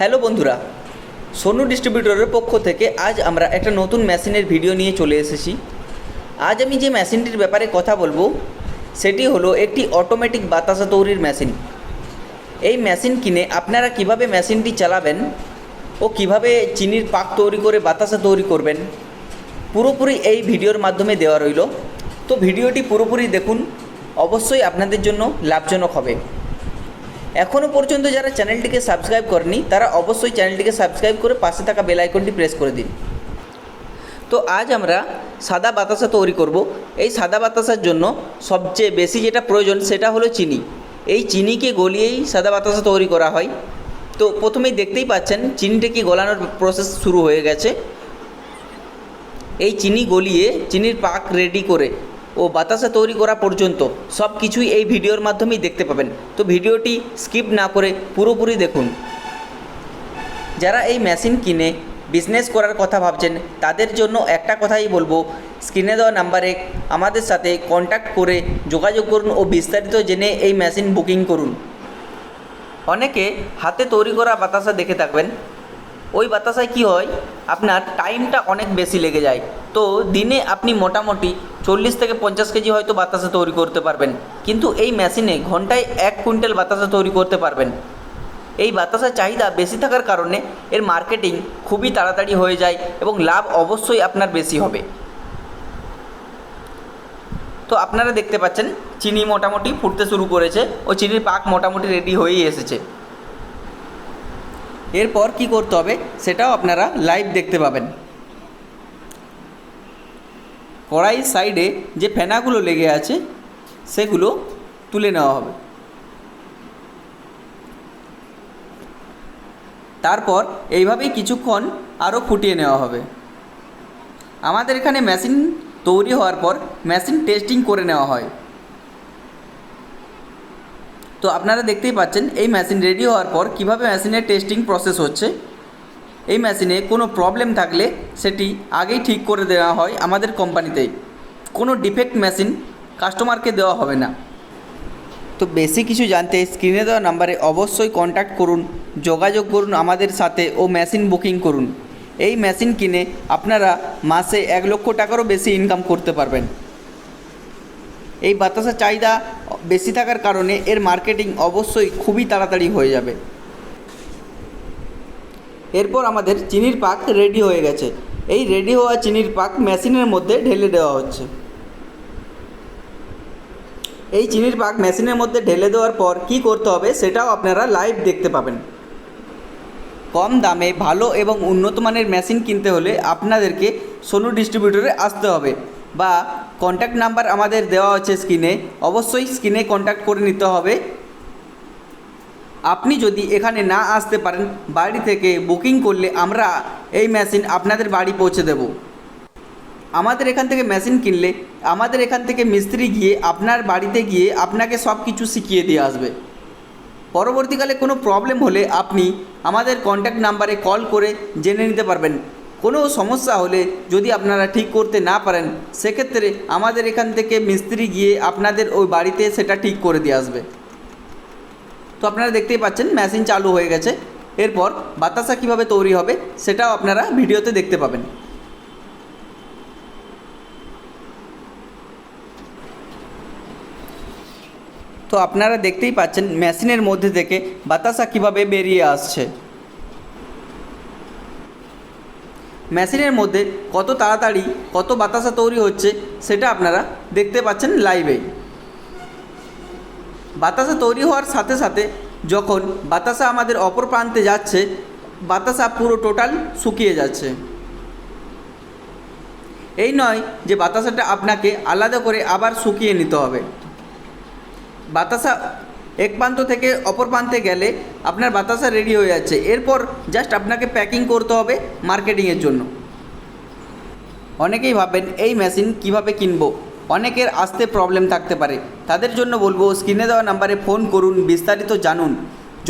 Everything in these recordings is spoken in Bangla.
হ্যালো বন্ধুরা, সোনু ডিস্ট্রিবিউটরের পক্ষ থেকে আজ আমরা একটা নতুন মেশিনের ভিডিও নিয়ে চলে এসেছি। আজ আমি যে মেশিনটির ব্যাপারে কথা বলব, সেটি হলো একটি অটোমেটিক বাতাসা তৈরির মেশিন। এই মেশিন কিনে আপনারা কীভাবে মেশিনটি চালাবেন ও কীভাবে চিনির পাক তৈরি করে বাতাসা তৈরি করবেন, পুরোপুরি এই ভিডিওর মাধ্যমে দেওয়া রইল। তো ভিডিওটি পুরোপুরি দেখুন, অবশ্যই আপনাদের জন্য লাভজনক হবে। এখনও পর্যন্ত যারা চ্যানেলটিকে সাবস্ক্রাইব করেনি, তারা অবশ্যই চ্যানেলটিকে সাবস্ক্রাইব করে পাশে থাকা বেল আইকনটি প্রেস করে দিন। তো আজ আমরা সাদা বাতাসা তৈরি করব। এই সাদা বাতাসার জন্য সবচেয়ে বেশি যেটা প্রয়োজন সেটা হলো চিনি। এই চিনিকে গলিয়েই সাদা বাতাসা তৈরি করা হয়। তো প্রথমেই দেখতেই পাচ্ছেন চিনিটাকে গলানোর প্রসেস শুরু হয়ে গেছে। এই চিনি গলিয়ে, চিনির পাক রেডি করে ও বাতাসা তৈরি করা পর্যন্ত সব কিছুই এই ভিডিওর মাধ্যমেই দেখতে পাবেন। তো ভিডিওটি স্কিপ না করে পুরোপুরি দেখুন। যারা এই মেশিন কিনে বিজনেস করার কথা ভাবছেন, তাদের জন্য একটা কথাই বলব, স্ক্রিনে দেওয়া নাম্বারে আমাদের সাথে কন্ট্যাক্ট করে যোগাযোগ করুন ও বিস্তারিত জেনে এই মেশিন বুকিং করুন। অনেকে হাতে তৈরি করা বাতাসা দেখে থাকবেন, ওই বাতাসায় কি হয়? আপনার টাইমটা অনেক বেশি লেগে যায়। তো দিনে আপনি মোটামুটি চল্লিশ থেকে পঞ্চাশ কেজি হয়তো বাতাসা তৈরি করতে পারবেন। কিন্তু এই মেশিনে ঘন্টায় এক কুইন্টাল বাতাসা তৈরি করতে পারবেন। এই বাতাসার চাহিদা বেশি থাকার কারণে এর মার্কেটিং খুবই তাড়াতাড়ি হয়ে যায় এবং লাভ অবশ্যই আপনার বেশি হবে। তো আপনারা দেখতে পাচ্ছেন, চিনি মোটামুটি ফুটতে শুরু করেছে ও চিনির পাক মোটামুটি রেডি হয়েই এসেছে। এরপর কি করতে হবে সেটাও আপনারা লাইভ দেখতে পাবেন। কড়াই সাইডে যে ফেনাগুলো লেগে আছে, সেগুলো তুলে নেওয়া হবে। তারপর এইভাবেই কিছুক্ষণ আরও ফুটিয়ে নেওয়া হবে। আমাদের এখানে মেশিন তৈরি হওয়ার পর মেশিন টেস্টিং করে নেওয়া হয়। তো আপনারা দেখতেই পাচ্ছেন, এই মেশিন রেডি হওয়ার পর কীভাবে মেশিনের টেস্টিং প্রসেস হচ্ছে। এই মেশিনে কোনো প্রবলেম থাকলে সেটি আগেই ঠিক করে দেওয়া হয় আমাদের কোম্পানিতেই কোনো ডিফেক্ট মেশিন কাস্টমারকে দেওয়া হবে না। তো বেশি কিছু জানতে স্ক্রিনে দেওয়া নাম্বারে অবশ্যই কন্ট্যাক্ট করুন, যোগাযোগ করুন আমাদের সাথে ও মেশিন বুকিং করুন। এই মেশিন কিনে আপনারা মাসে এক লক্ষ টাকারও বেশি ইনকাম করতে পারবেন। এই বাতাসা চাহিদা বেশি থাকার কারণে এর মার্কেটিং অবশ্যই খুবই তাড়াতাড়ি হয়ে যাবে। এরপর আমাদের চিনির পাক রেডি হয়ে গেছে। এই রেডি হওয়া চিনির পাক মেশিনের মধ্যে ঢেলে দেওয়া হচ্ছে। এই চিনির পাক মেশিনের মধ্যে ঢেলে দেওয়ার পর কি করতে হবে সেটাও আপনারা লাইভ দেখতে পাবেন। কম দামে ভালো এবং উন্নত মানের মেশিন কিনতে হলে আপনাদেরকে সোনু ডিস্ট্রিবিউটরে আসতে হবে বা কন্ট্যাক্ট নাম্বার আমাদের দেওয়া আছে স্ক্রিনে অবশ্যই স্ক্রিনে কন্ট্যাক্ট করে নিতে হবে। আপনি যদি এখানে না আসতে পারেন, বাড়ি থেকে বুকিং করলে আমরা এই মেশিন আপনাদের বাড়ি পৌঁছে দেব। আমাদের এখান থেকে মেশিন কিনলে, আমাদের এখান থেকে মিস্ত্রি গিয়ে আপনার বাড়িতে গিয়ে আপনাকে সব কিছু শিখিয়ে দিয়ে আসবে। পরবর্তীকালে কোনো প্রবলেম হলে আপনি আমাদের কন্ট্যাক্ট নাম্বারে কল করে জেনে নিতে পারবেন। কোনো সমস্যা হলে যদি আপনারা ঠিক করতে না পারেন, সেক্ষেত্রে আমাদের এখান থেকে মিস্ত্রি গিয়ে আপনাদের ওই বাড়িতে সেটা ঠিক করে দিয়ে আসবে। তো আপনারা দেখতেই পাচ্ছেন মেশিন চালু হয়ে গেছে। এরপর বাতাসা কীভাবে তৈরি হবে, সেটাও আপনারা ভিডিওতে দেখতে পাবেন। তো আপনারা দেখতেই পাচ্ছেন মেশিনের মধ্যে থেকে বাতাসা কীভাবে বেরিয়ে আসছে। মেশিনের মধ্যে কত তাড়াতাড়ি কত বাতাসা তৈরি হচ্ছে, সেটা আপনারা দেখতে পাচ্ছেন লাইভে বাতাসা তৈরি হওয়ার সাথে সাথে যখন বাতাসা আমাদের অপর প্রান্তে যাচ্ছে, বাতাসা পুরো টোটাল শুকিয়ে যাচ্ছে। এই নয় যে বাতাসাটা আপনাকে আলাদা করে আবার শুকিয়ে নিতে হবে। বাতাসা এক প্রান্ত থেকে অপর প্রান্তে গেলে আপনার বাতাসা রেডি হয়ে যাচ্ছে। এরপর জাস্ট আপনাকে প্যাকিং করতে হবে মার্কেটিংয়ের জন্য। অনেকেই ভাবেন এই মেশিন কীভাবে কিনবো? অনেকের আসতে প্রবলেম থাকতে পারে। তাদের জন্য বলব স্ক্রিনে দেওয়া নাম্বারে ফোন করুন, বিস্তারিত জানুন।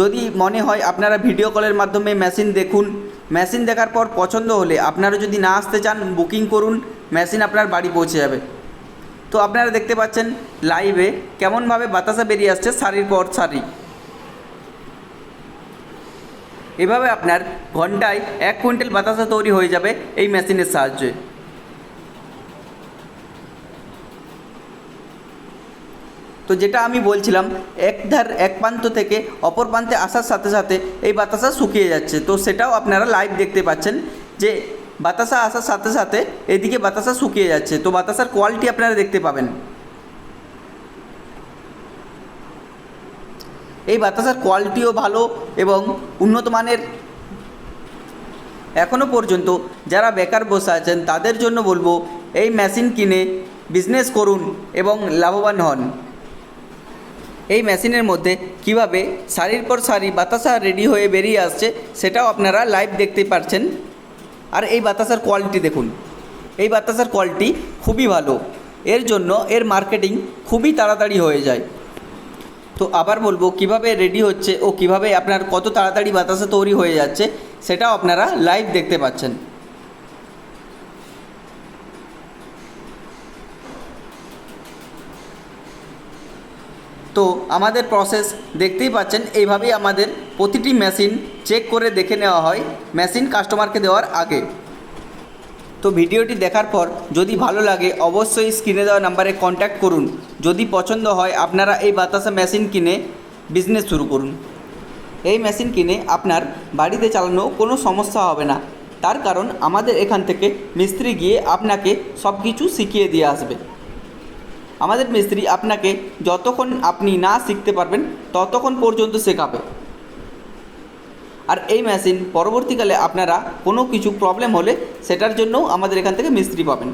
যদি মনে হয় আপনারা ভিডিও কলের মাধ্যমে মেশিন দেখুন মেশিন দেখার পর পছন্দ হলে আপনারা যদি না আসতে চান বুকিং করুন মেশিন আপনার বাড়ি পৌঁছে যাবে। তো আপনারা দেখতে পাচ্ছেন লাইভে কেমনভাবে বাতাসা বেরিয়ে আসছে সারির পর সারি এভাবে আপনার ঘন্টায় এক কুইন্টাল বাতাসা তৈরি হয়ে যাবে এই মেশিনের সাহায্যে। তো যেটা আমি বলছিলাম, এক ধার, এক প্রান্ত থেকে অপর প্রান্তে আসার সাথে সাথে এই বাতাসা শুকিয়ে যাচ্ছে। তো সেটাও আপনারা লাইভ দেখতে পাচ্ছেন যে বাতাসা আসার সাথে সাথে এদিকে বাতাসা শুকিয়ে যাচ্ছে। তো বাতাসার কোয়ালিটি আপনারা দেখতে পাবেন। এই বাতাসার কোয়ালিটিও ভালো এবং উন্নত মানের এখনও পর্যন্ত যারা বেকার বসে আছেন, তাদের জন্য বলব, এই মেশিন কিনে বিজনেস করুন এবং লাভবান হন। এই মেশিনের মধ্যে কীভাবে সারির পর সারি বাতাসা রেডি হয়ে বেরিয়ে আসছে সেটাও আপনারা লাইভ দেখতে পারছেন। আর এই বাতাসার কোয়ালিটি দেখুন। এই বাতাসার কোয়ালিটি খুবই ভালো। এর জন্য এর মার্কেটিং খুবই তাড়াতাড়ি হয়ে যায়। তো আবার বলব কীভাবে রেডি হচ্ছে ও কীভাবে আপনার কত তাড়াতাড়ি বাতাসা তৈরি হয়ে যাচ্ছে সেটাও আপনারা লাইভ দেখতে পাচ্ছেন। তো আমাদের প্রসেস দেখতেই পাচ্ছেন, এইভাবেই আমাদের প্রতিটি মেশিন চেক করে দেখে নেওয়া হয় মেশিন কাস্টমারকে দেওয়ার আগে। তো ভিডিওটি দেখার পর যদি ভালো লাগে, অবশ্যই স্ক্রিনে দেওয়া নাম্বারে কন্ট্যাক্ট করুন। যদি পছন্দ হয়, আপনারা এই বাতাসা মেশিন কিনে বিজনেস শুরু করুন। এই মেশিন কিনে আপনার বাড়িতে চালানো কোনো সমস্যা হবে না। তার কারণ আমাদের এখান থেকে মিস্ত্রি গিয়ে আপনাকে সব কিছু শিখিয়ে দিয়ে আসবে। আমাদের মিস্ত্রি আপনাকে যতক্ষণ আপনি না শিখতে পারবেন, ততক্ষণ পর্যন্ত শেখাবে। আর এই মেশিন পরবর্তীকালে আপনারা কোনো কিছু প্রবলেম হলে সেটার জন্যও আমাদের এখান থেকে মিস্ত্রি পাবেন।